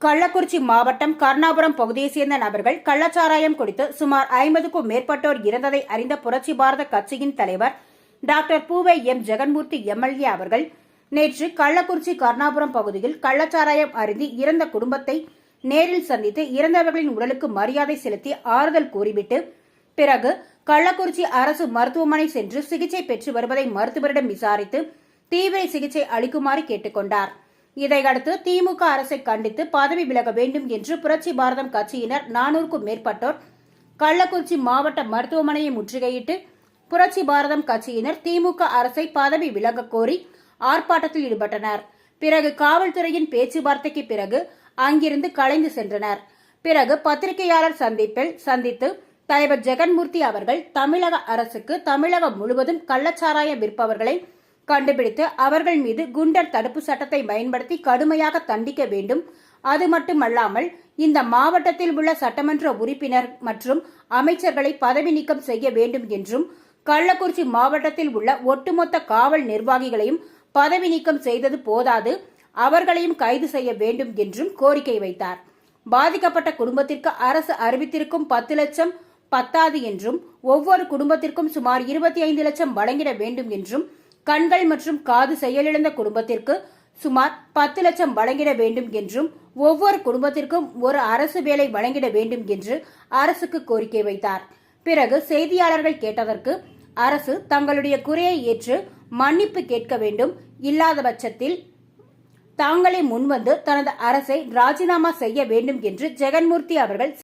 கள்ளக்குறிச்சி மாவட்டம் கர்ணாபுரம் பகுதியைச் சேர்ந்த நபர்கள் கள்ளச்சாராயம் குடித்து சுமார் ஐம்பதுக்கும் மேற்பட்டோர் இறந்ததை அறிந்த புரட்சி பாரத கட்சியின் தலைவர் டாக்டர் பூவை எம் ஜெகன்மூர்த்தி எம்எல்ஏ அவர்கள் நேற்று கள்ளக்குறிச்சி கர்ணாபுரம் பகுதியில் கள்ளச்சாராயம் அருந்தி இறந்த குடும்பத்தை நேரில் சந்தித்து இறந்தவர்களின் உடலுக்கு மரியாதை செலுத்தி ஆறுதல் கூறிவிட்டு பிறகு கள்ளக்குறிச்சி அரசு மருத்துவமனை சென்று சிகிச்சை பெற்று வருவதை மருத்துவரிடம் விசாரித்து தீவிர சிகிச்சை அளிக்குமாறு கேட்டுக்கொண்டார். இதையடுத்து திமுக அரசை கண்டித்து பதவி விலக வேண்டும் என்று புரட்சி பாரதம் கட்சியினர் நானூறுக்கும் மேற்பட்டோர் கள்ளக்குறிச்சி மாவட்ட மருத்துவமனையை முற்றுகையிட்டு புரட்சி பாரதம் கட்சியினர் திமுக அரசை பதவி விலக கோரி ஆர்ப்பாட்டத்தில் ஈடுபட்டனர். பிறகு காவல்துறையின் பேச்சுவார்த்தைக்கு பிறகு அங்கிருந்து கலைந்து சென்றனர். பிறகு பத்திரிகையாளர் சந்திப்பில் சந்தித்து தலைவர் ஜெகன்மூர்த்தி அவர்கள் தமிழக அரசுக்கு தமிழகம் முழுவதும் கள்ளச்சாராயம் விற்பவர்களை கண்டுபிடித்து அவர்கள் மீது குண்டர் தடுப்பு சட்டத்தை பயன்படுத்தி கடுமையாக தண்டிக்க வேண்டும். அது மட்டுமல்லாமல் இந்த மாவட்டத்தில் உள்ள சட்டமன்ற உறுப்பினர் மற்றும் அமைச்சர்களை பதவி நீக்கம் செய்ய வேண்டும் என்றும் கள்ளக்குறிச்சி மாவட்டத்தில் உள்ள ஒட்டுமொத்த காவல் நிர்வாகிகளையும் பதவி நீக்கம் செய்தது போதாது அவர்களையும் கைது செய்ய வேண்டும் என்றும் கோரிக்கை வைத்தார். பாதிக்கப்பட்ட குடும்பத்திற்கு அரசு அறிவித்திருக்கும் பத்து லட்சம் பத்தாது என்றும் ஒவ்வொரு குடும்பத்திற்கும் சுமார் இருபத்தி ஐந்து லட்சம் வழங்கிட வேண்டும் என்றும் கண்கள் மற்றும் காது செயலிழந்த குடும்பத்திற்கு சுமார் பத்து லட்சம் வழங்கிட வேண்டும் என்றும் ஒவ்வொரு குடும்பத்திற்கும் ஒரு அரசு வேலை வழங்கிட வேண்டும் என்று அரசுக்கு கோரிக்கை வைத்தார். பிறகு செய்தியாளர்கள் கேட்டதற்கு அரசு தங்களுடைய குறையை ஏற்று மன்னிப்பு கேட்க வேண்டும் இல்லாத பட்சத்தில் தாங்களே முன்வந்து தனது அரசை ராஜினாமா செய்ய வேண்டும் என்று ஜெகன்மூர்த்தி அவர்கள்